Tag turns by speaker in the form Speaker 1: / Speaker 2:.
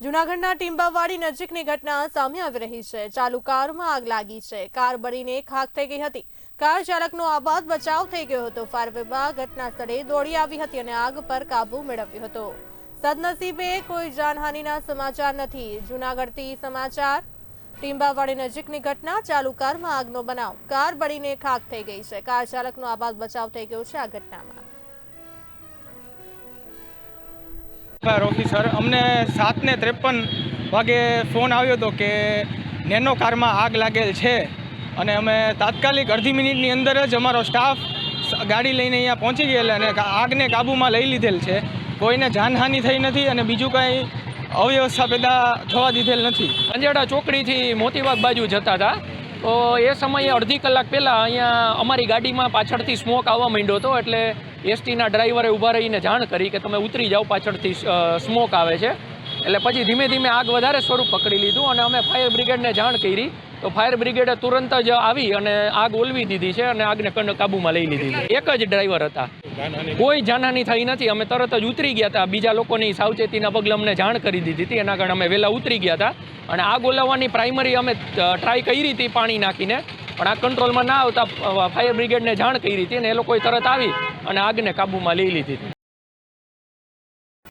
Speaker 1: જૂનાગઢના ટીંબાવાડી નજીકની ઘટના સામે આવી રહી છે. ચાલુ કારમાં આગ લાગી છે. કાર બળીને ખાખ થઈ ગઈ હતી. કાર ચાલકનો આબાદ બચાવ થઈ ગયો હતો. ફાયર વિભાગ ઘટના સ્થળે દોડી આવી હતી અને આગ પર કાબુ મેળવ્યો હતો. સદનસીબે કોઈ જાનહાનિના સમાચાર નથી. જૂનાગઢથી સમાચાર, ટીંબાવાડી નજીકની ઘટના, ચાલુ કારમાં આગનો બનાવ. કાર બળીને ખાખ થઈ ગઈ છે. કાર ચાલકનો આબાદ બચાવ થઈ ગયો છે આ ઘટનામાં.
Speaker 2: ફાયર ઓફિસર અમને સાતને ત્રેપન વાગે ફોન આવ્યો હતો કે નેનો કારમાં આગ લાગેલ છે અને અમે તાત્કાલિક અડધી મિનિટની અંદર જ અમારો સ્ટાફ ગાડી લઈને અહીંયા પહોંચી ગયેલા અને આગને કાબૂમાં લઈ લીધેલ છે. કોઈને જાનહાનિ થઈ નથી અને બીજું કાંઈ અવ્યવસ્થા પેદા થવા દીધેલ નથી.
Speaker 3: અંજાડા ચોકડીથી મોતીબાગ બાજુ જતા હતા. એ સમયે અડધી કલાક પહેલાં અહીંયા અમારી ગાડીમાં પાછળથી સ્મોક આવવા માંડ્યો હતો એટલે એસટીના ડ્રાઈવરે ઊભા રહીને જાણ કરી કે તમે ઉતરી જાઓ, પાછળથી સ્મોક આવે છે. એટલે પછી ધીમે ધીમે આગ વધારે સ્વરૂપ પકડી લીધું અને અમે ફાયર બ્રિગેડને જાણ કરી. તો ફાયર બ્રિગેડે તુરંત જ આવી અને આગ ઓલવી દીધી છે અને આગને કાબૂમાં લઈ લીધી એક જ ડ્રાઈવર હતા. કોઈ જાનહાની થઈ નથી. અમે તરત જ ઉતરી ગયા હતા. બીજા લોકોની સાવચેતીના પગલે અમને જાણ કરી દીધી હતી. એના કારણે અમે વહેલા ઉતરી ગયા હતા. અને આગ ઓલાવવાની પ્રાઇમરી અમે ટ્રાય કરી હતી પાણી નાખીને. પણ આ કંટ્રોલમાં ના આવતા ફાયર બ્રિગેડને જાણ કરી હતી અને એ લોકોએ તરત આવી અને આગને કાબૂમાં લઈ લીધી હતી.